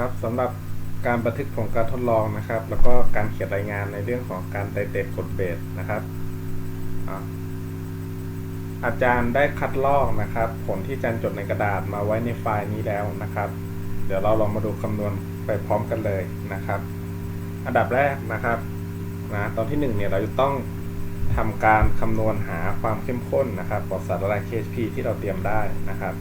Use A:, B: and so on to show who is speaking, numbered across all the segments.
A: ครับสำหรับการบันทึกของการทดลองนะครับ แล้วก็การเขียนรายงานในเรื่องของการไตเตดกดเบสนะครับอาจารย์ได้คัดลอกนะครับ ผลที่อาจารย์จดในกระดาษมาไว้ในไฟล์นี้แล้วนะครับ เดี๋ยวเราลองมาดูคำนวณไปพร้อมกันเลยนะครับ อันดับแรกนะครับนะตอนที่หนึ่งเนี่ยเราจะต้องทำการคำนวณหาความเข้มข้นนะครับของสารละลาย KHP ที่เราเตรียมได้นะครับ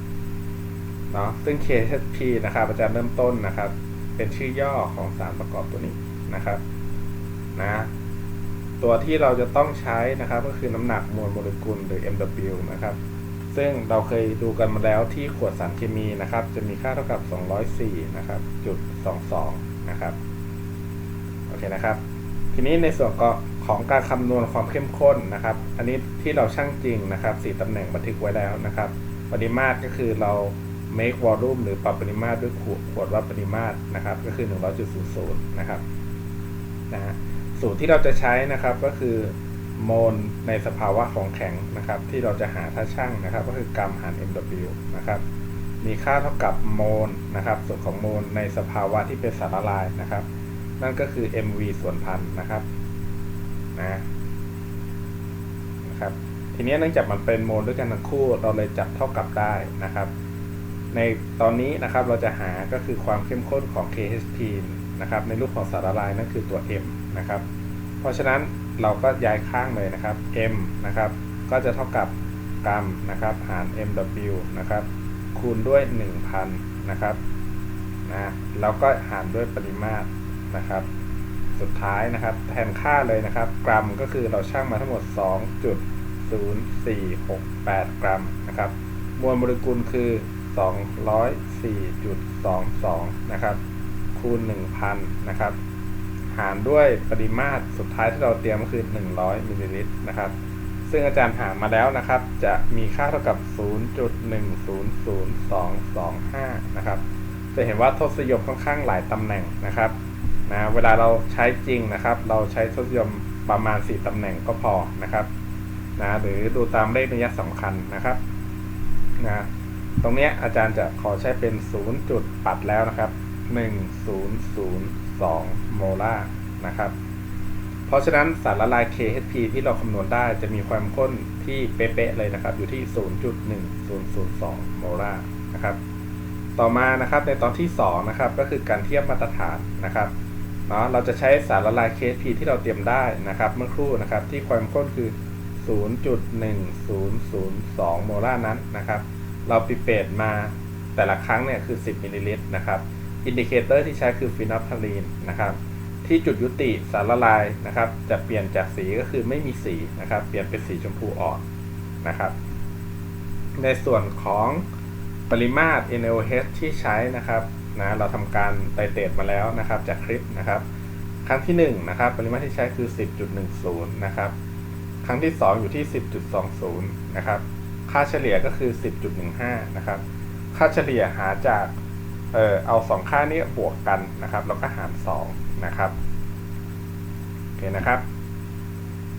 A: เนาะซึ่ง KHP นะครับอาจารย์เริ่มต้นนะครับ เป็นชื่อย่อของสารประกอบตัวนี้นะครับนะตัวที่เราจะต้องใช้นะครับก็คือน้ำหนักมวลโมเลกุลหรือ MW นะครับ ซึ่งเราเคยดูกันมาแล้วที่ขวดสารเคมีนะครับ จะมีค่าเท่ากับ 204นะครับจุด22นะครับโอเคนะครับ ทีนี้ในส่วนของการคำนวณความเข้มข้นนะครับ อันนี้ที่เราช่างจริงนะครับสี่ตำแหน่งบันทึกไว้แล้วนะครับ ปริมาตรก็คือเรา make volume หรือปรับปริมาตรด้วยขวดขวดวัดปริมาตรนะครับ ก็คือ 100.00 นะครับนะฮะสูตรที่เราจะใช้นะครับก็คือโมลในสภาวะของแข็งนะครับ ที่เราจะหาถ้าช่างนะครับ ก็คือกรัมหาร mw นะครับมีค่าเท่ากับโมลนะครับ ส่วนของโมลในสภาวะที่เป็นสารละลายนะครับ นั่นก็คือ mv ส่วนพันนะครับนะนะครับ ทีนี้เนื่องจากมันเป็นโมลด้วยกันทั้งคู่เราเลยจับเท่ากับได้นะครับ ในตอนนี้นะครับเราจะหาก็คือความเข้มข้นของ KHP นะครับในรูปของสารละลายนั่นคือตัว M นะครับ เพราะฉะนั้นเราก็ย้ายข้างเลยนะครับ M นะครับก็จะเท่ากับกรัมนะครับหาร MW นะครับคูณด้วย 1,000 นะครับนะแล้วก็หารด้วยปริมาตรนะครับ สุดท้ายนะครับแทนค่าเลยนะครับ กรัมก็คือเราช่างมาทั้งหมด 2.0468 กรัมนะครับมวลโมเลกุลคือ 204.22 นะครับ คูณ 1,000 นะครับ หารด้วยปริมาตรสุดท้ายที่เราเตรียมก็คือ 100 มิลลิลิตรนะครับ ซึ่งอาจารย์หามาแล้วนะครับ จะมีค่าเท่ากับ 0.100225 นะครับ จะเห็นว่าทศนิยมค่อนข้างหลายตำแหน่งนะครับนะเวลาเราใช้จริงนะครับ เราใช้ทศนิยมประมาณ 4 ตำแหน่งก็พอนะครับนะหรือดูตามเลขนัยสำคัญนะครับนะ ตรงเนี้ยอาจารย์จะขอใช้เป็น 0 จุดปัดแล้วนะครับ 1002 โมลาร์นะครับ เพราะฉะนั้นสารละลาย KHP ที่เราคำนวณได้จะมีความข้นที่เป๊ะๆเลยนะครับ อยู่ที่ 0.1002 โมลาร์นะครับ ต่อมานะครับในตอนที่ 2 นะครับ ก็คือการเทียบมาตรฐานนะครับเนาะเราจะใช้สารละลาย KHP ที่เราเตรียมได้นะครับ เมื่อครู่นะครับที่ความข้นคือ 0.1002 โมลาร์นั้นนะครับ เราปิเปตมาแต่ละครั้งเนี่ยคือ 10มิลลิลิตรนะครับอินดิเคเตอร์ที่ใช้คือฟินอลพาลีนนะครับที่จุดยุติสารละลายนะครับ จะเปลี่ยนจากสีก็คือไม่มีสีนะครับ เปลี่ยนเป็นสีชมพูอ่อนนะครับ ในส่วนของปริมาตร NaOH ที่ใช้นะครับนะเราทำการไตเตดมาแล้วนะครับ จากคลิปนะครับ ครั้งที่1นะครับ ปริมาตรที่ใช้คือ 10.10 นะครับ ครั้งที่ 2 อยู่ที่ 10.20 นะครับ ค่าเฉลี่ยก็คือ 10.15 นะครับ ค่าเฉลี่ยหาจาก เออเอาสองค่านี้บวกกันนะครับ แล้วก็หาร 2 นะครับ โอเคนะครับ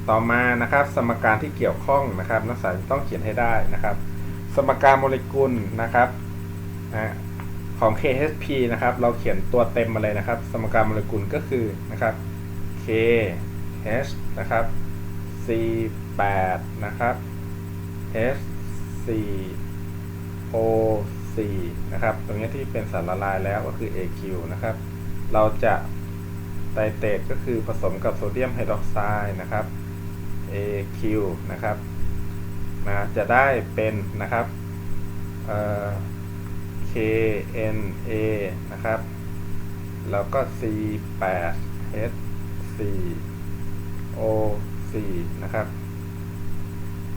A: ต่อมานะครับ สมการที่เกี่ยวข้องนะครับนักศึกษาต้องเขียนให้ได้นะครับ สมการโมเลกุลนะครับนะของ KHP นะครับ เราเขียนตัวเต็มมาเลยนะครับ สมการโมเลกุลก็คือนะครับ KH นะครับ C8 นะครับ H H4 O4 นะครับ ตรงนี้ที่เป็นสารละลายแล้วก็คือ AQ นะครับ เราจะไตเตดก็คือผสมกับโซเดียมไฮดรอกไซด์นะครับ AQ นะครับนะจะได้เป็นนะครับเอ่อ KNA นะครับ แล้วก็ C8H4 O4 นะครับ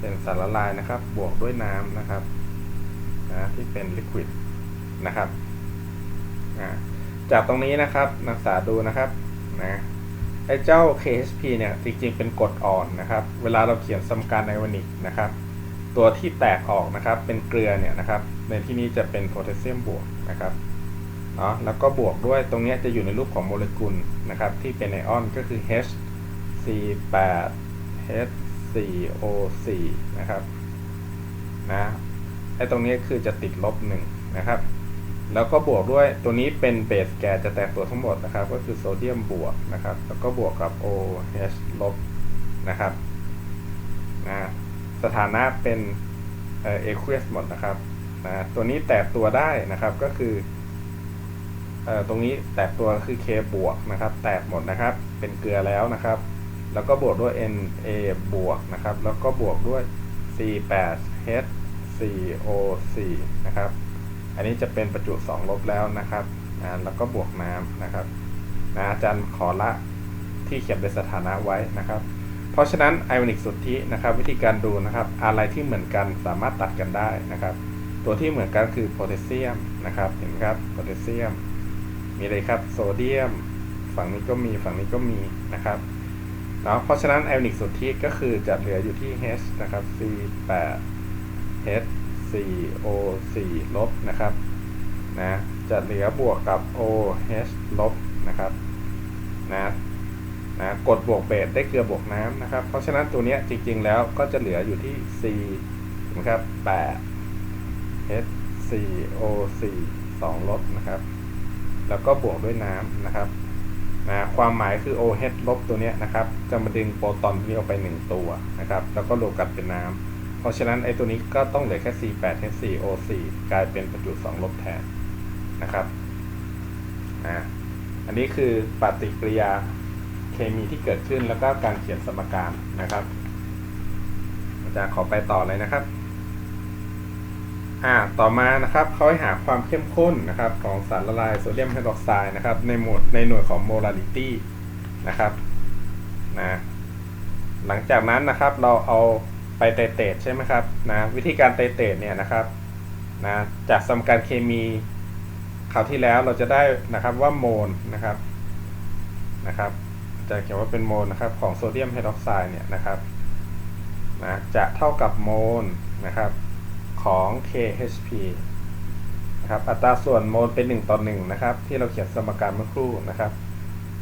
A: เป็นสารละลายนะครับ บวกด้วยน้ำนะครับนะที่เป็นลิควิดนะครับจากตรงนี้นะครับนักศึกษาดูนะครับนะไอ้เจ้า KHP เนี่ยจริงๆเป็นกรดอ่อนนะครับ เวลาเราเขียนสมการไอออนิกนะครับ ตัวที่แตกออกนะครับ เป็นเกลือเนี่ยนะครับ ในที่นี้จะเป็นโพแทสเซียมบวกนะครับเนาะแล้วก็บวกด้วยตรงนี้จะอยู่ในรูปของโมเลกุลนะครับ ที่เป็นไอออนก็คือ H C8 4O4 นะครับนะไอ้ตรงนี้คือจะติดลบหนึ่งนะครับ แล้วก็บวกด้วยตัวนี้เป็นเบสแกจะแตกตัวทั้งหมดนะครับ ก็คือโซเดียมบวกนะครับ แล้วก็บวกกับ OH ลบนะครับนะสถานะเป็นเอ่อ aqueous หมดนะครับนะตัวนี้แตกตัวได้นะครับก็คือเอ่อตรงนี้แตกตัวคือ K บวกนะครับ แตกหมดนะครับ เป็นเกลือแล้วนะครับ แล้วก็บวกด้วย Na บวกนะครับ แล้วก็บวกด้วย C8H4O4 นะครับ อันนี้จะเป็นประจุ 2 ลบแล้วนะครับอ่าแล้วก็บวกน้ำนะครับนะอาจารย์ขอละที่เขียนเป็นสถานะไว้นะครับ เพราะฉะนั้นไอออนิกสุทธินะครับ วิธีการดูนะครับ อะไรที่เหมือนกันสามารถตัดกันได้นะครับ ตัวที่เหมือนกันคือโพแทสเซียมนะครับ เห็นไหมครับโพแทสเซียม มีอะไรครับโซเดียม ฝั่งนี้ก็มีฝั่งนี้ก็มีนะครับ เนาะเพราะฉะนั้นไอออนิกสุทธิก็คือจะเหลืออยู่ที่ H นะครับ C8 H 4 O 4ลบนะครับนะจะเหลือบวกกับ OH ลบนะครับนะนะกดบวกเบสได้เกลือบวกน้ำนะครับ เพราะฉะนั้นตัวเนี้ยจริงๆแล้วก็จะเหลืออยู่ที่ C นะครับ8 H 4 O 4 2ลบนะครับ แล้วก็บวกด้วยน้ำนะครับ นะความหมายคือ OH ลบตัวนี้นะครับ จะมาดึงโปรตอนนี้ออกไป 1 ตัวนะครับ แล้วก็รวมกันเป็นน้ำ เพราะฉะนั้นไอ้ตัวนี้ก็ต้องเหลือแค่ C8 H4O4 กลายเป็นประจุ 2 ลบแทนนะครับอ่าอันนี้คือปฏิกิริยาเคมีที่เกิดขึ้นแล้วก็การเขียนสมการนะครับ อาจารย์ขอไปต่อเลยนะครับ อ่าต่อมานะครับเขาให้หาความเข้มข้นนะครับของสารละลายโซเดียมไฮดรอกไซด์นะครับในหมวดในหน่วยของโมลาริตี้นะครับนะหลังจากนั้นนะครับเราเอาไปไตเตดใช่ไหมครับนะวิธีการไตเตดเนี่ยนะครับนะจากสมการเคมีคราวที่แล้วเราจะได้นะครับว่าโมลนะครับนะครับจะเขียนว่าเป็นโมลนะครับของโซเดียมไฮดรอกไซด์เนี่ยนะครับนะจะเท่ากับโมลนะครับ ของ KHP นะครับอัตราส่วนโมลเป็น 1 ต่อ 1 นะครับ ที่เราเขียนสมการเมื่อครู่นะครับ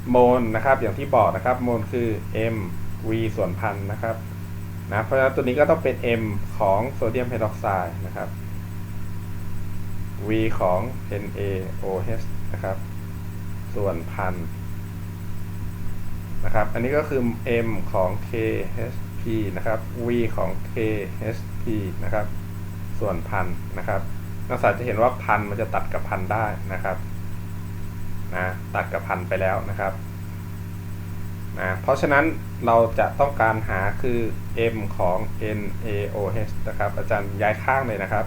A: โมลนะครับอย่างที่บอกนะครับ โมลคือ m v ส่วนพันนะครับนะเพราะฉะนั้นตัวนี้ก็ต้องเป็น m ของโซเดียมไฮดรอกไซด์นะครับ v ของ NaOH นะครับ ส่วนพันนะครับ อันนี้ก็คือ m ของ KHP นะครับ v ของ KHP นะครับ ส่วนพันนะครับนักศึกษาจะเห็นว่าพันมันจะตัดกับพันได้นะครับนะตัดกับพันไปแล้วนะครับนะเพราะฉะนั้นเราจะต้องการหาคือ m ของ NaOH นะครับอาจารย์ย้ายข้างเลยนะครับ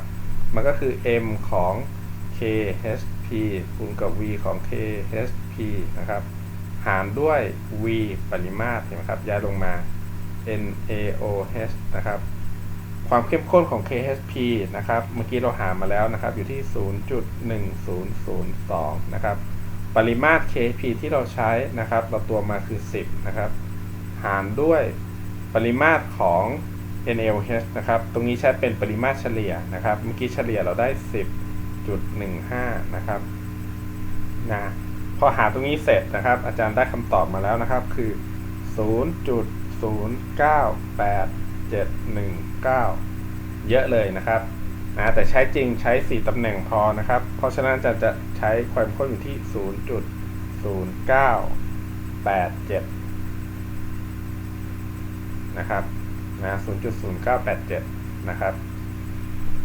A: มันก็คือ m ของ KHP คูณกับ v ของ KHP นะครับหารด้วย v ปริมาตรเห็นไหมครับย้ายลงมา NaOH นะครับ ความเข้มข้นของ KHP นะครับ เมื่อกี้เราหามาแล้วนะครับ อยู่ที่ 0.1002 นะครับ ปริมาตร KHP ที่เราใช้นะครับ เราตัวมาคือ 10 นะครับ หารด้วยปริมาตรของ NaOH นะครับ ตรงนี้ใช้เป็นปริมาตรเฉลี่ยนะครับ เมื่อกี้เฉลี่ยเราได้ 10.15 นะครับ นะ พอหาตรงนี้เสร็จนะครับ อาจารย์ได้คำตอบมาแล้วนะครับ คือ 9 เยอะเลยนะครับนะแต่ใช้จริงใช้ 4ตำแหน่งพอนะครับ เพราะฉะนั้นจารย์จะใช้ความข้นอยู่ที่ 0.0987 นะครับนะ0.0987 นะครับ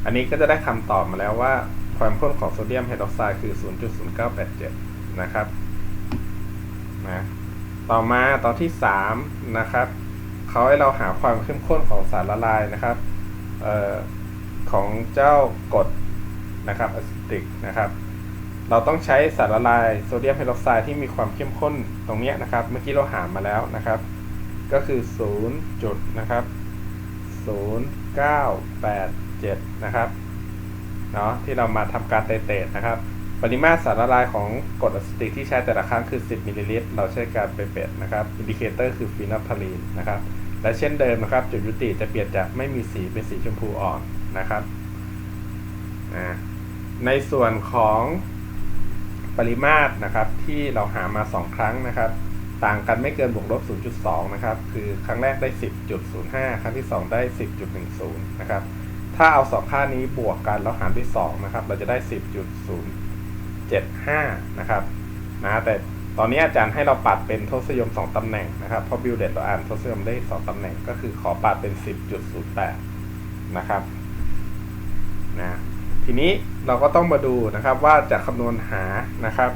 A: อันนี้ก็จะได้คำตอบมาแล้วว่าความข้นของโซเดียมไฮดรอกไซด์คือ 0.0987 นะครับนะต่อมาตอนที่ 3 นะครับ เขาให้เราหาความเข้มข้นของสารละลายนะครับออของเจ้ากรดนะครับอะซิติกนะครับ เราต้องใช้สารละลายโซเดียมไฮดรอกไซด์ที่มีความเข้มข้นตรงนี้นะครับ เมื่อกี้เราหามาแล้วนะครับ ก็คือ0จุดนะครับ0987นะครับเนาะที่เรามาทำการเตดนะครับ ปริมาตรสารละลายของกรดอะซิติกที่ใช้แต่ละครั้งคือ 10มิลลิลิตรเราใช้การไปเป็ดนะครับ อินดิเคเตอร์คือฟีนอลพาลีนนะครับ และเช่นเดิมนะครับ จุดยุติจะเปลี่ยนจากไม่มีสีเป็นสีชมพูอ่อนนะครับ ในส่วนของปริมาตรนะครับที่เราหามา 2 ครั้งนะครับ ต่างกันไม่เกินบวกลบ 0.2 นะครับ คือครั้งแรกได้ 10.05 ครั้งที่ 2 ได้ 10.10 นะครับ ถ้าเอา 2 ค่านี้บวกกันแล้วหารด้วย2นะครับ เราจะได้ 10.075 นะครับนะแต่ ตอนนี้อาจารย์ให้เราปัดเป็นทศนิยม 2ตำแหน่งนะครับเพราะบิลเดตเราอ่านทศนิยมได้ 2ตำแหน่งก็คือขอปัดเป็น 10.08 นะครับนะทีนี้เราก็ต้องมาดูนะครับว่าจะคำนวณหานะครับ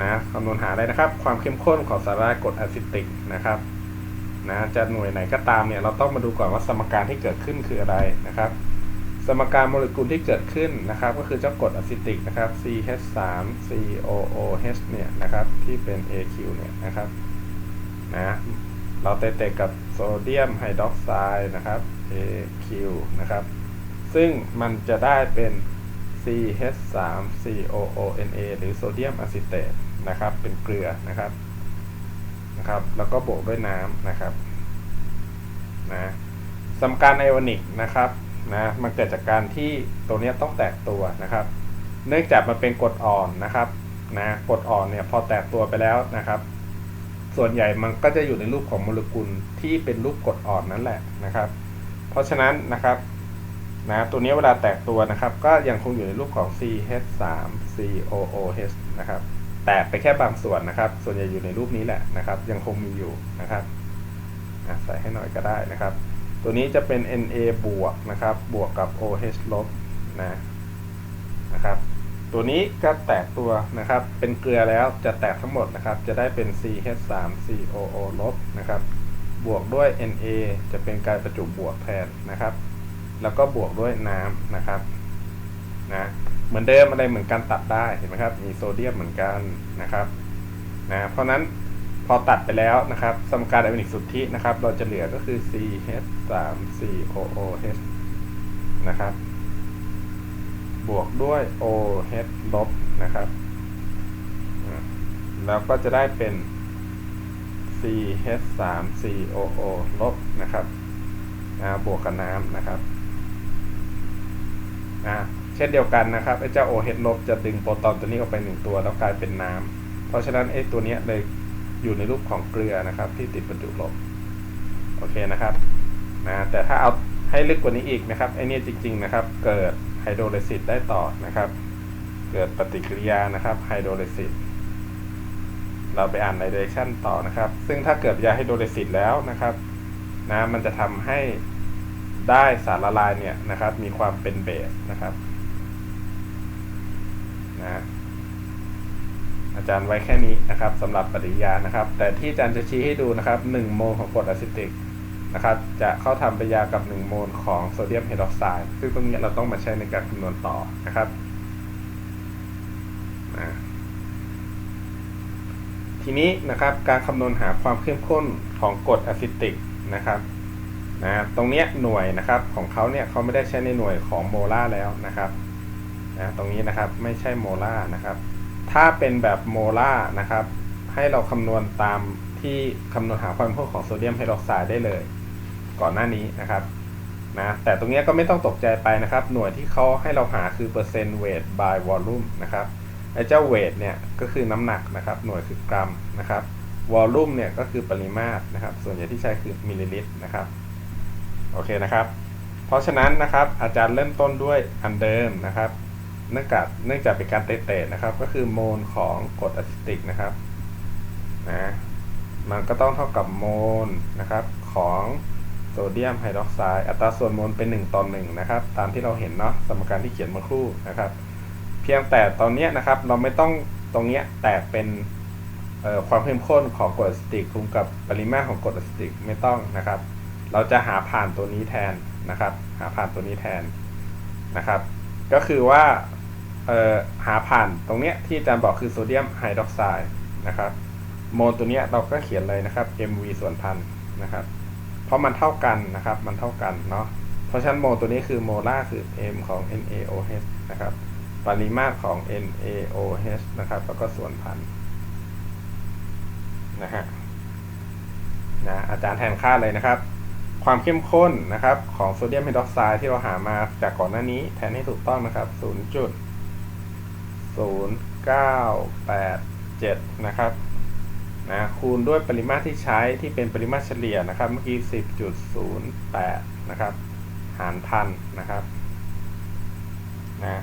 A: นะคำนวณหาอะไรนะครับ ความเข้มข้นของสาระกรดอะซิติกนะครับนะจะหน่วยไหนก็ตามเนี่ยเราต้องมาดูก่อนว่าสมการที่เกิดขึ้นคืออะไรนะครับ สมการโมเลกุลที่เกิดขึ้นนะครับ ก็คือเจ้ากรดอะซิติกนะครับ CH3 COOH เนี่ยนะครับ ที่เป็น AQ เนี่ยนะครับนะเราเตะกับโซเดียมไฮดรอกไซด์นะครับ AQ นะครับ ซึ่งมันจะได้เป็น CH3 COONA หรือโซเดียมอะซิเตตนะครับ เป็นเกลือนะครับนะครับ แล้วก็บวกด้วยน้ำนะครับนะสมการไอออนิกนะครับ นะมันเกิดจากการที่ตัวนี้ต้องแตกตัวนะครับ เนื่องจากมันเป็นกรดอ่อนนะครับนะกรดอ่อนเนี่ยพอแตกตัวไปแล้วนะครับ ส่วนใหญ่มันก็จะอยู่ในรูปของโมเลกุลที่เป็นรูปกรดอ่อนนั่นแหละนะครับ เพราะฉะนั้นนะครับนะตัวนี้เวลาแตกตัวนะครับ ก็ยังคงอยู่ในรูปของ CH3 COOH นะครับแตกไปแค่บางส่วนนะครับ ส่วนใหญ่อยู่ในรูปนี้แหละนะครับ ยังคงมีอยู่นะครับใส่ให้หน่อยก็ได้นะครับ ตัวนี้จะเป็น Na บวกนะครับ บวกกับ OH ลบนะนะครับ ตัวนี้ก็แตกตัวนะครับ เป็นเกลือแล้วจะแตกทั้งหมดนะครับ จะได้เป็น CH3 COO ลบนะครับ บวกด้วย Na จะเป็นการประจุบวกแทนนะครับ แล้วก็บวกด้วยน้ำนะครับนะเหมือนเดิมอะไรเหมือนกันตัดได้เห็นไหมครับ มีโซเดียมเหมือนกันนะครับนะเพราะนั้น พอตัดไปแล้วนะครับสมการไอออนิกสุทธินะครับ เราจะเหลือก็คือ CH3COOH นะครับ บวกด้วย OH ลบนะครับ แล้วก็จะได้เป็น CH3COO ลบนะครับบวกกับน้ำนะครับเช่นเดียวกันนะครับไอ้เจ้า OH ลบจะดึงโปรตอนตัวนี้ออกไปหนึ่งตัวแล้วกลายเป็นน้ำเพราะฉะนั้นไอ้ตัวนี้เลย อยู่ในรูปของเกลือนะครับ ที่ติดประจุลบโอเคนะครับนะแต่ถ้าเอาให้ลึกกว่านี้อีกนะครับไอ้นี่จริง ๆนะครับ เกิดไฮโดรเลซิสได้ต่อนะครับ เกิดปฏิกิริยานะครับไฮโดรเลซิสเราไปอ่านในเดเรชั่นต่อนะครับ ซึ่งถ้าเกิดยาไฮโดรเลซิสแล้วนะครับนะมันจะทำให้ได้สารละลายเนี่ยนะครับ มีความเป็นเบสนะครับนะ อาจารย์ไว้แค่นี้นะครับสำหรับปฏิยานะครับ แต่ที่อาจารย์จะชี้ให้ดูนะครับ1โมลของกรดอะซิติกนะครับจะเข้าทำปฏิยากับ 1 โมลของโซเดียมไฮดรอกไซด์ซึ่งตรงนี้เราต้องมาใช้ในการคำนวณต่อนะครับทีนี้นะครับการคำนวณหาความเข้มข้นของกรดอะซิติกนะครับนะตรงนี้หน่วยนะครับของเขาเนี่ยเขาไม่ได้ใช้ในหน่วยของโมลาร์แล้วนะครับนะตรงนี้นะครับไม่ใช่โมลาร์นะครับ ถ้าเป็นแบบโมลาร์นะครับ ให้เราคำนวณตามที่คำนวณหาความเข้มข้นของโซเดียมไฮดรอกไซด์ได้เลย ก่อนหน้านี้นะครับนะแต่ตรงนี้ก็ไม่ต้องตกใจไปนะครับ หน่วยที่เขาให้เราหาคือเปอร์เซ็นต์เวท by volume นะครับไอ้เจ้าเวทเนี่ยก็คือน้ำหนักนะครับ หน่วยคือกรัมนะครับวอลลุ่มเนี่ยก็คือปริมาตรนะครับ ส่วนใหญ่ที่ใช้คือมิลลิลิตรนะครับ โอเคนะครับ เพราะฉะนั้นนะครับอาจารย์เริ่มต้นด้วยอันเดิมนะครับ เนื่องจากเนื่องจากเป็นการเตะๆนะครับ ก็คือโมลของกรดอะซิติกนะครับนะมันก็ต้องเท่ากับโมลนะครับของโซเดียมไฮดรอกไซด์อัตราส่วนโมลเป็น 1ต่อ1นะครับ ตามที่เราเห็นเนาะสมการที่เขียนเมื่อครู่นะครับ เพียงแต่ตอนนี้นะครับเราไม่ต้องตรงนี้แตกเป็นความเข้มข้นของกรดอะซิติกคูณกับปริมาตรของกรดอะซิติกไม่ต้องนะครับ เราจะหาผ่านตัวนี้แทนนะครับ หาผ่านตัวนี้แทนนะครับ ก็คือว่า หาผ่านตรงเนี้ยที่อาจารย์บอกคือโซเดียมไฮดรอกไซด์นะครับโมลตัวเนี้ยเราก็เขียนเลยนะครับ mv ส่วนพันนะครับเพราะมันเท่ากันนะครับมันเท่ากันเนาะเพราะฉะนั้นโมลตัวนี้คือโมลาร์คือ m ของ NaOH นะครับปริมาตรของ NaOH นะครับแล้วก็ส่วนพันนะฮะนะอาจารย์แทนค่าเลยนะครับ ความเข้มข้นนะครับของโซเดียมไฮดรอกไซด์ที่เราหามาจากก่อนหน้านี้แทนให้ถูกต้องนะครับ 0.0987 นะครับนะคูณด้วยปริมาตรที่ใช้ที่เป็นปริมาตรเฉลี่ยนะครับ เมื่อกี้ 10.08 นะครับหารพันนะครับนะ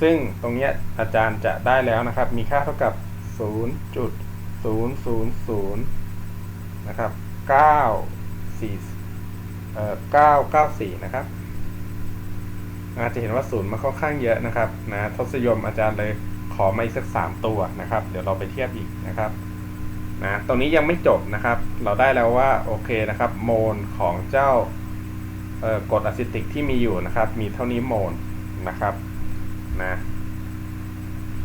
A: ซึ่งตรงเนี้ยอาจารย์จะได้แล้วนะครับ มีค่าเท่ากับ 0.000 นะครับ94เอ่อ994 นะครับ อาจจะเห็นว่าศูนย์มันค่อนข้างเยอะนะครับนะทศนิยมอาจารย์เลยขอมาอีกสัก3ตัวนะครับ เดี๋ยวเราไปเทียบอีกนะครับนะตรงนี้ยังไม่จบนะครับ เราได้แล้วว่าโอเคนะครับ โมลของเจ้ากรดอะซิติกที่มีอยู่นะครับ มีเท่านี้โมลนะครับนะ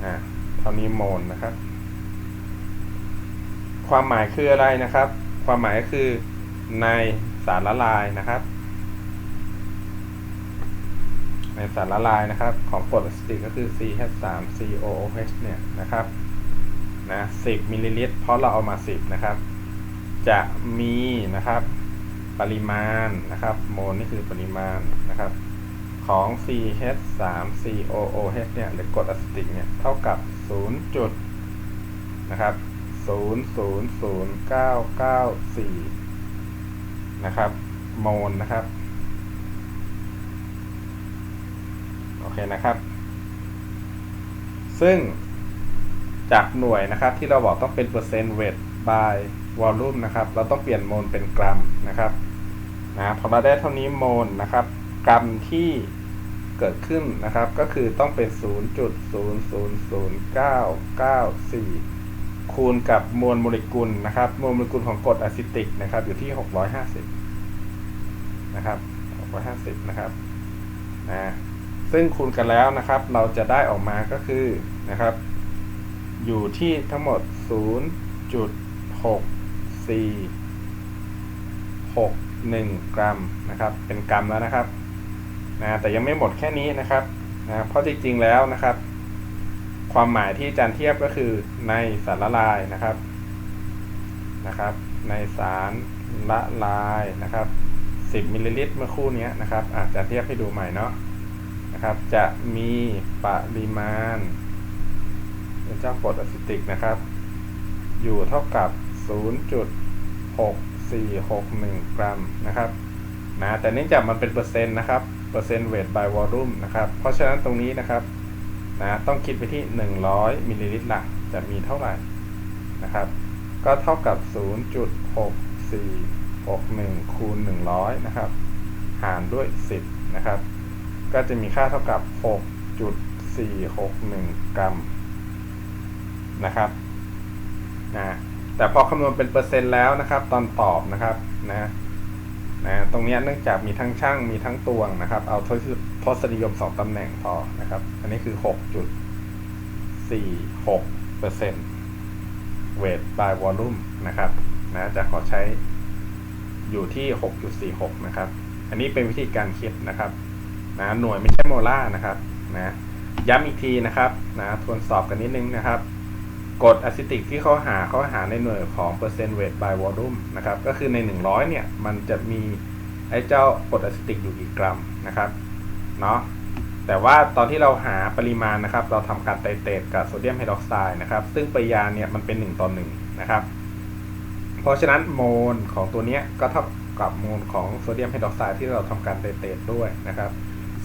A: อ่าเท่านี้โมลนะครับ ความหมายคืออะไรนะครับ ความหมายก็คือในสารละลายนะครับ ในสารละลายนะครับ ของกรดอะซิติกก็คือ CH3COOH เนี่ยนะครับนะ10มิลลิลิตรเพราะเราเอามา 10 นะครับ จะมีนะครับปริมาณนะครับ โมลนี่คือปริมาณนะครับของ CH3COOH เนี่ยหรือกรดอะซิติกเนี่ยเท่ากับ 0 จุดนะครับ000994 นะครับ โมลนะครับ โอ เคนะครับ ซึ่งจากหน่วยนะครับที่เราบอกต้องเป็นเปอร์เซ็นต์เวท by volume นะครับ เราต้องเปลี่ยนโมลเป็นกรัมนะครับนะพอเราได้เท่านี้โมลนะครับ กรัมที่เกิดขึ้นนะครับ ก็คือต้องเป็น 0.000994คูณกับมวลโมเลกุลนะครับ มวลโมเลกุลของกรดอะซิติกนะครับ อยู่ที่ 650 นะครับ 650 นะครับนะ ซึ่งคูณกันแล้วนะครับ เราจะได้ออกมาก็คือนะครับ อยู่ที่ทั้งหมด 0.6461 กรัมนะครับ เป็นกรัมแล้วนะครับนะแต่ยังไม่หมดแค่นี้นะครับนะเพราะจริงๆแล้วนะครับ ความหมายที่อาจารย์เทียบก็คือในสารละลายนะครับนะครับ ในสารละลายนะครับ 10มิลลิลิตรเมื่อคู่นี้นะครับอาจจะเทียบให้ดูใหม่เนาะ นะครับ จะมีปริมาณเจ้ากรดอะซิติกนะครับ อยู่เท่ากับ 0.6461 กรัมนะครับนะแต่เนื่องจากมันเป็นเปอร์เซ็นต์นะครับเปอร์เซ็นต์เวท by volume นะครับ เพราะฉะนั้นตรงนี้นะครับนะต้องคิดไปที่ 100มิลลิลิตรละจะมีเท่าไหร่นะครับ ก็เท่ากับ 0.6461 คูณ 100 นะครับ หารด้วย 10 นะครับ ก็จะมีค่าเท่ากับ 6.461 กรัมนะครับนะแต่พอคำนวณเป็นเปอร์เซ็นต์แล้วนะครับ ตอนตอบนะครับนะนะตรงนี้เนื่องจากมีทั้งช่างมีทั้งตวงนะครับ เอาทศนิยม 2ตำแหน่งพอนะครับ อันนี้คือ 6.46เปอร์เซ็นต์ weight by volume นะครับนะจะขอใช้อยู่ที่ 6.46 นะครับ อันนี้เป็นวิธีการคิดนะครับ นะหน่วยไม่ใช่โมลาร์นะครับนะย้ำอีกทีนะครับนะทวนสอบกันนิดนึงนะครับกดอะซิติกที่เขาหาเขาหาในหน่วยของเปอร์เซ็นต์เวท by volume นะครับก็คือใน 100 เนี่ย มันจะมีไอ้เจ้ากดอะซิติกอยู่กี่กรัมนะครับเนาะแต่ว่าตอนที่เราหาปริมาณนะครับ เราทำการไตเตตกับโซเดียมไฮดรอกไซด์นะครับ ซึ่งปริยาเนี่ยมันเป็น 1 ต่อ 1 นะครับ เพราะฉะนั้นโมลของตัวนี้ก็เท่ากับโมลของโซเดียมไฮดรอกไซด์ที่เราทำการไตเตตด้วยนะครับ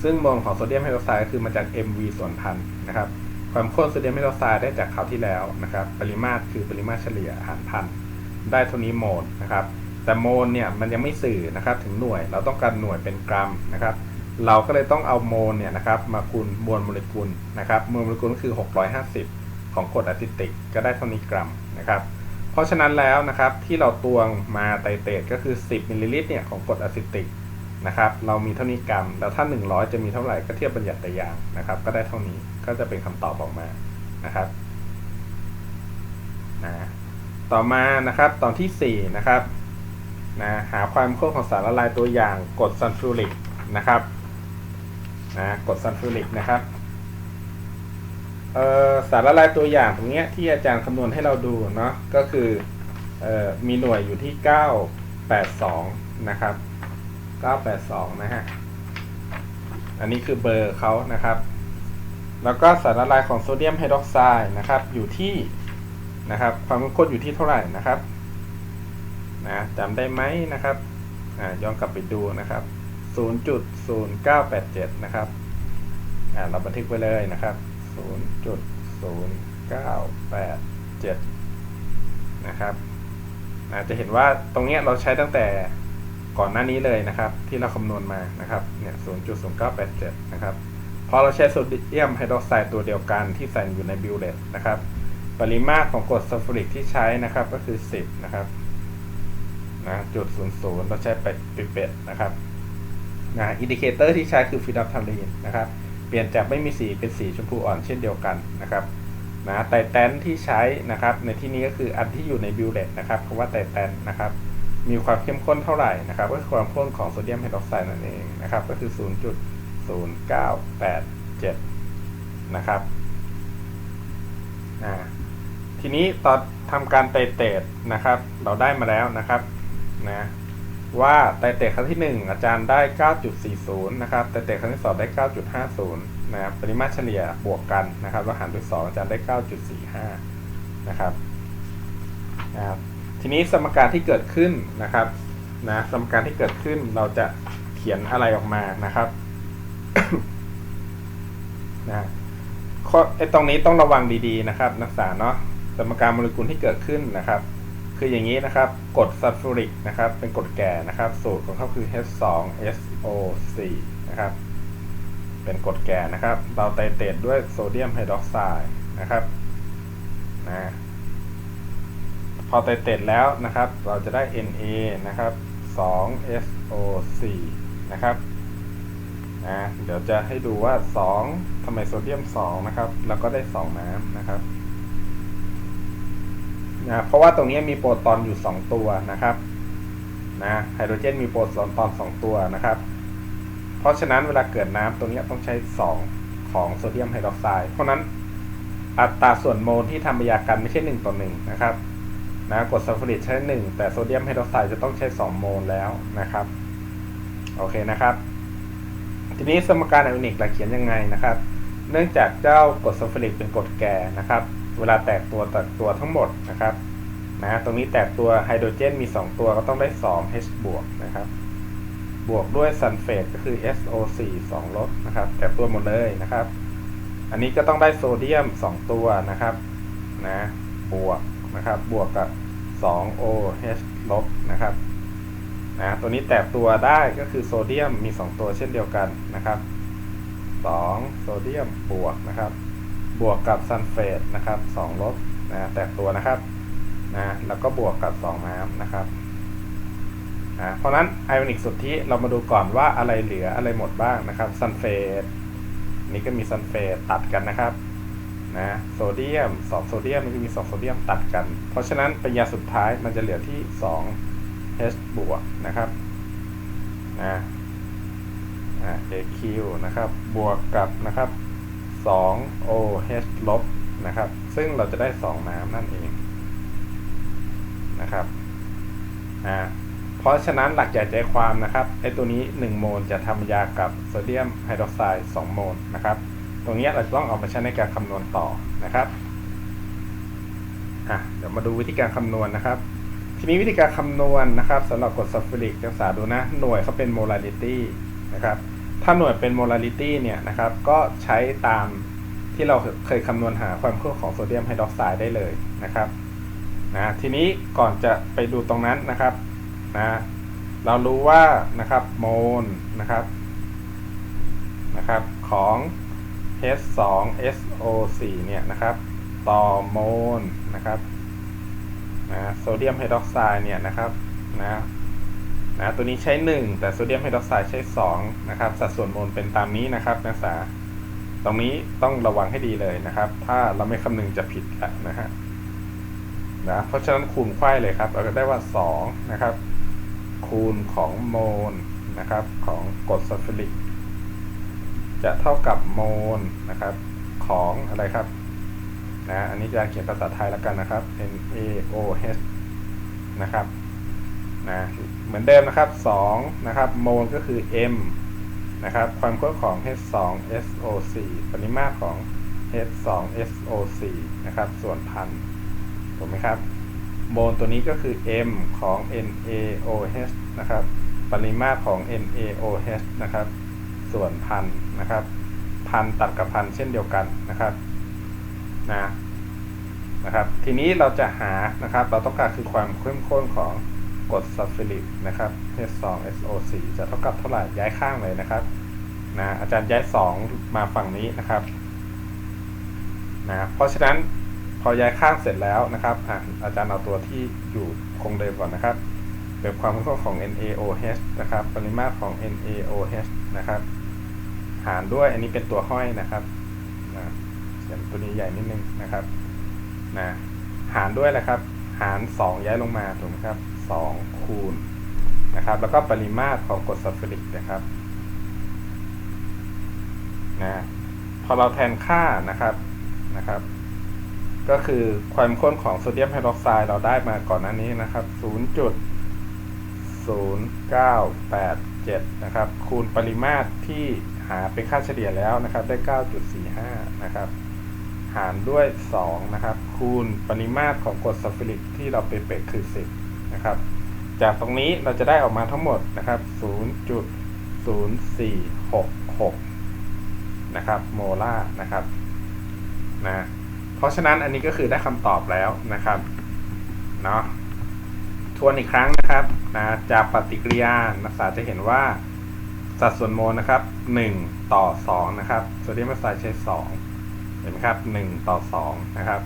A: ซึ่งโมลของโซเดียมไฮดรอกไซด์ก็คือมาจาก MV ส่วนพันนะครับ ความข้นโซเดียมไฮดรอกไซด์ได้จากคราวที่แล้วนะครับ ปริมาตรคือปริมาตรเฉลี่ยหารพัน ได้เท่านี้โมลนะครับ แต่โมลเนี่ยมันยังไม่สื่อนะครับถึงหน่วย เราต้องการหน่วยเป็นกรัมนะครับ เราก็เลยต้องเอาโมลเนี่ยนะครับมาคูณมวลโมเลกุลนะครับ มวลโมเลกุลก็คือ 650 ของกรดอะซิติก ก็ได้เท่านี้กรัมนะครับ เพราะฉะนั้นแล้วนะครับที่เราตวงมาไตเตตก็คือ 10มิลลิลิตรเนี่ยของกรดอะซิติก นะครับ เรามีเท่านี้กรัม แล้วถ้า 100 จะมีเท่าไหร่ก็เทียบบัญญัติแต่อย่างนะครับ ก็ได้เท่านี้ก็จะเป็นคำตอบออกมานะครับนะต่อมานะครับตอนที่4นะครับนะหาความข้นของสารละลายตัวอย่างกรดซัลฟูริกนะครับนะกรดซัลฟูริกนะครับเอ่อสารละลายตัวอย่างตรงเนี้ยที่อาจารย์คำนวณให้เราดูเนาะก็คือเอ่อมีหน่วยอยู่ที่ 982 นะครับ 982 นะฮะ อันนี้คือเบอร์เขานะครับ แล้วก็สารละลายของโซเดียมไฮดรอกไซด์นะครับ อยู่ที่นะครับ ความเข้มข้นอยู่ที่เท่าไหร่นะครับนะจำได้ไหมนะครับอ่าย้อนกลับไปดูนะครับ 0.0987 นะครับอ่าเราบันทึกไว้เลยนะครับ 0.0987 นะครับอาจจะเห็นว่าตรงเนี้ยเราใช้ตั้งแต่ ก่อนหน้านี้เลยนะครับ ที่เราคำนวณมานะครับเนี่ย0.0987 นะครับ พอเราใช้โซเดียมไฮดรอกไซด์ตัวเดียวกันที่ใส่อยู่ในบิลเลตนะครับ ปริมาตรของกรดซัลฟูริกที่ใช้นะครับก็คือ 10 นะครับนะจุด00เราใช้ไปปิเปตนะครับนะอินดิเคเตอร์ที่ใช้คือฟิดอฟทารีนนะครับ เปลี่ยนจากไม่มีสีเป็นสีชมพูอ่อนเช่นเดียวกันนะครับนะไตแตนที่ใช้นะครับ ในที่นี้ก็คืออันที่อยู่ในบิลเลตนะครับคำว่าไตแตนนะครับ มีความเข้มข้นเท่าไหร่นะครับก็คือความข้นของโซเดียมไฮดรอกไซด์นั่นเองนะครับ ก็คือ 0.0987 นะครับทีนี้ตอนทำการไตเตดนะครับ เราได้มาแล้วนะครับนะว่าไตเตดครั้งที่ 1 อาจารย์ได้ 9.40 นะครับไตเตดครั้งที่ 2 ได้ 9.50 นะครับปริมาตรเฉลี่ยบวกกันนะครับแล้วหารด้วย 2 อาจารย์ได้ 9.45 นะครับนะครับ ทีนี้สมการที่เกิดขึ้นนะครับนะสมการที่เกิดขึ้นเราจะเขียนอะไรออกมานะครับนะข้อไอ้ตรงนี้ต้องระวังดีๆนะครับ นักศึกษาเนาะสมการโมเลกุลที่เกิดขึ้นนะครับ คืออย่างนี้นะครับกรดซัลฟูริกนะครับ เป็นกรดแก่นะครับ สูตรของเขาคือ H2SO4 นะครับ เป็นกรดแก่นะครับ เราไตเตดด้วยโซเดียมไฮดรอกไซด์นะครับนะ พอไตเตดแล้วนะครับ เราจะได้ Na นะครับ 2SO4 นะครับนะเดี๋ยวจะให้ดูว่า 2ทำไมโซเดียม 2 นะครับ แล้วก็ได้ 2 น้ำนะครับนะเพราะว่าตรงนี้มีโปรตอนอยู่ 2 ตัวนะครับนะไฮโดรเจนมีโปรตอน 2 ตัวนะครับ เพราะฉะนั้นเวลาเกิดน้ำตรงนี้ต้องใช้ 2 ของโซเดียมไฮดรอกไซด์เพราะนั้นอัตราส่วนโมลที่ทำปฏิกิริยากันไม่ใช่ 1 ต่อ 1 นะครับ นะกรดซัลฟูริกใช้ 1 แต่โซเดียมไฮดรอกไซด์จะต้องใช้ 2 โมลแล้วนะครับ โอเคนะครับ ทีนี้สมการไอออนิกเราเขียนยังไงนะครับ เนื่องจากเจ้ากรดซัลฟูริกเป็นกรดแก่นะครับ เวลาแตกตัวแตกตัวทั้งหมดนะครับนะตรงนี้แตกตัวไฮโดรเจนมี 2 ตัวก็ต้องได้ 2 H บวกนะครับ บวกด้วยซัลเฟตก็คือ SO4 2ลบนะครับ แตกตัวหมดเลยนะครับ อันนี้ก็ต้องได้โซเดียม 2 ตัวนะครับ นะ บวก นะครับบวกกับ 2OH ลบนะครับนะตัวนี้แตกตัวได้ก็คือโซเดียมมี 2 ตัวเช่นเดียวกันนะครับ2โซเดียมบวกนะครับ บวกกับซัลเฟตนะครับ2ลบนะแตกตัวนะครับนะแล้วก็บวกกับ 2 น้ำนะครับนะเพราะนั้นไอออนิกสุทธิเรามาดูก่อนว่าอะไรเหลืออะไรหมดบ้างนะครับซัลเฟตนี่ก็มีซัลเฟตตัดกันนะครับ นะโซเดียม2โซเดียมนี่ก็มี2โซเดียมตัดกัน เพราะฉะนั้นปริญญาสุดท้ายมันจะเหลือที่ 2 H บวกนะครับนะ AQ นะครับบวกกับนะครับ 2 OH ลบนะครับซึ่งเราจะได้ 2 น้ำนั่นเองนะครับอ่าเพราะฉะนั้นหลักใหญ่ใจความนะครับไอตัวนี้ 1 โมลจะทำยากับโซเดียมไฮดรอกไซด์2โมลนะครับ ตรงนี้เราจะต้องเอาไปใช้ในการคำนวณต่อนะครับอะเดี๋ยวมาดูวิธีการคำนวณนะครับ ทีนี้วิธีการคำนวณนะครับสำหรับกรดซัลฟูริกศึกษาดูนะ หน่วยเขาเป็นโมลาริตี้นะครับถ้าหน่วยเป็นโมลาริตี้เนี่ยนะครับก็ใช้ตามที่เราเคยคำนวณหาความข้นของโซเดียมไฮดรอกไซด์ได้เลยนะครับนะทีนี้ก่อนจะไปดูตรงนั้นนะครับนะเรารู้ว่านะครับโมลนะครับนะครับของ H2SO4 เนี่ยนะครับ ต่อโมลนะครับนะโซเดียมไฮดรอกไซด์เนี่ยนะครับนะนะตัวนี้ใช้ 1 แต่โซเดียมไฮดรอกไซด์ใช้ 2 นะครับ สัดส่วนโมลเป็นตามนี้นะครับนักศึกษา ตรงนี้ต้องระวังให้ดีเลยนะครับ ถ้าเราไม่คำนึงจะผิดล้วนะฮะนะเพราะฉะนั้นคูณไขว้เลยครับ เราก็ได้ว่า 2 นะครับ คูณของโมลนะครับของกรดซัลฟูริก จะเท่ากับโมลนะครับของอะไรครับนะอันนี้จะเขียนภาษาไทยแล้วกันนะครับ NaOH นะครับนะเหมือนเดิมนะครับ2นะครับโมลก็คือ m นะครับความข้นของ H2SO4 ปริมาตรของ H2SO4 นะครับส่วนพันถูกไหมครับโมลตัวนี้ก็คือ m ของ NaOH นะครับปริมาตรของ NaOH นะครับ ส่วนพันนะครับ พันตัดกับพันเช่นเดียวกันนะครับนะนะครับ ทีนี้เราจะหานะครับ เราต้องการคือความเข้มข้นของกรดซัลฟูริกนะครับ H2SO4 จะเท่ากับเท่าไหร่ย้ายข้างเลยนะครับนะอาจารย์ย้าย 2 มาฝั่งนี้นะครับนะเพราะฉะนั้นพอย้ายข้างเสร็จแล้วนะครับอะอาจารย์เอาตัวที่อยู่คงเดิมก่อนนะครับเป็นความเข้มข้นของ NaOH นะครับ ปริมาตรของ NaOH นะครับ หารด้วย อันนี้เป็นตัวห้อยนะครับนะเขียนตัวนี้ใหญ่นิดนึงนะครับนะหารด้วยนะครับ หาร 2 ย้ายลงมาถูกไหมครับ2คูณนะครับ แล้วก็ปริมาตรของกรดซัลฟูริกนะครับนะพอเราแทนค่านะครับนะครับ ก็คือความข้นของโซเดียมไฮดรอกไซด์เราได้มาก่อนหน้านี้นะครับ 0.0987 นะครับ คูณปริมาตรที่ หาเป็นค่าเฉลี่ยแล้วนะครับได้ 9.45 นะครับหารด้วย 2 นะครับ คูณปริมาตรของกรดซัลฟูริกที่เราไปเปกคือ 10 นะครับ จากตรงนี้เราจะได้ออกมาทั้งหมดนะครับ 0.0466 นะครับโมลาร์นะครับนะเพราะฉะนั้นอันนี้ก็คือได้คำตอบแล้วนะครับเนาะทวนอีกครั้งนะครับนะจากปฏิกิริยานักศึกษาจะเห็นว่า สัดส่วนโมลนะครับ 1 ต่อ 2 นะครับโซเดียมไอออกไซด์ใช้ 2 เห็นไหมครับ 1 ต่อ 2 นะครับ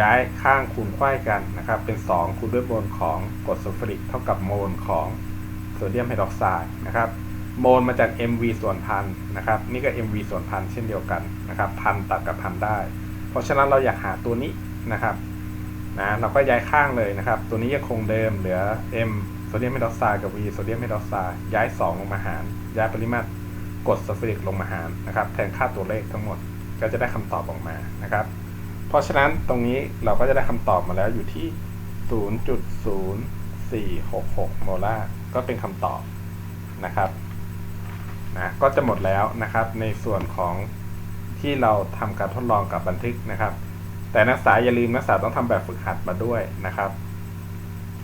A: ย้ายข้างคูณไขว้กันนะครับ เป็น 2 คูณด้วยโมลของกรดซัลฟูริกเท่ากับโมลของโซเดียมไฮดรอกไซด์นะครับ โมลมาจาก mv ส่วนพันนะครับ นี่ก็ mv ส่วนพันเช่นเดียวกันนะครับ พันตัดกับพันได้ เพราะฉะนั้นเราอยากหาตัวนี้นะครับนะเราก็ย้ายข้างเลยนะครับ ตัวนี้ยังคงเดิมเหลือ m โซเดียมไฮดรอกไซด์กับ v โซเดียมไฮดรอกไซด์ย้าย 2 ลงมาหาร ย้ายปริมาตรกดซัลฟูริกลงมาหารนะครับ แทนค่าตัวเลขทั้งหมดก็จะได้คำตอบออกมานะครับ เพราะฉะนั้นตรงนี้เราก็จะได้คำตอบมาแล้วอยู่ที่ 0.0466 โมลาร์ก็เป็นคำตอบนะครับนะก็จะหมดแล้วนะครับในส่วนของที่เราทำการทดลองกับบันทึกนะครับ แต่นักศึกษาอย่าลืมนักศึกษาต้องทำแบบฝึกหัดมาด้วยนะครับ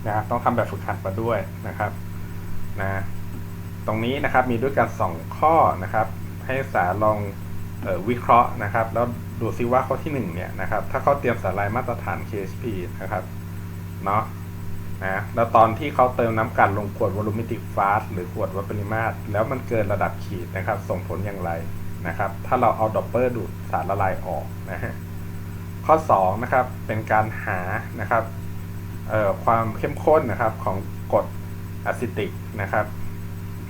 A: นะต้องทำแบบฝึกหัดมาด้วยนะครับนะตรงนี้นะครับมีด้วยกัน2ข้อนะครับ ให้นักศึกษาลองออวิเคราะห์นะครับ แล้วดูซิว่าข้อที่1เนี่ยนะครับถ้าเขาเตรียมสาลายมาตรฐาน KSP นะครับเนาะนะแล้วตอนที่เขาเติมน้ำกันลงขวดวอลูมิติกฟาสหรือขวดวัดปริมาตร แล้วมันเกินระดับขีดนะครับ ส่งผลอย่างไรนะครับ ถ้าเราเอาดอปเปอร์ดูดสารละลายออกนะฮะข้อ2นะครับเป็นการหานะครับ ความเข้มข้นนะครับของกรดอะซิติกนะครับ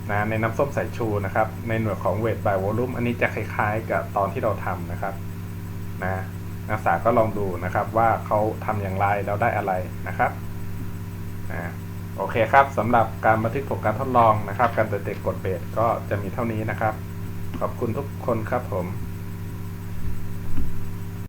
A: นะในน้ำส้มสายชูนะครับ ในหน่วยของเวท by volume อันนี้จะคล้ายๆ กับตอนที่เราทำนะครับนะนักศึกษาก็ลองดูนะครับว่าเขาทำอย่างไรแล้วได้อะไรนะครับนะโอเคครับสำหรับการบันทึกผลการทดลองนะครับ การเตะกรดเบสก็จะมีเท่านี้นะครับ ขอบคุณทุกคนครับผม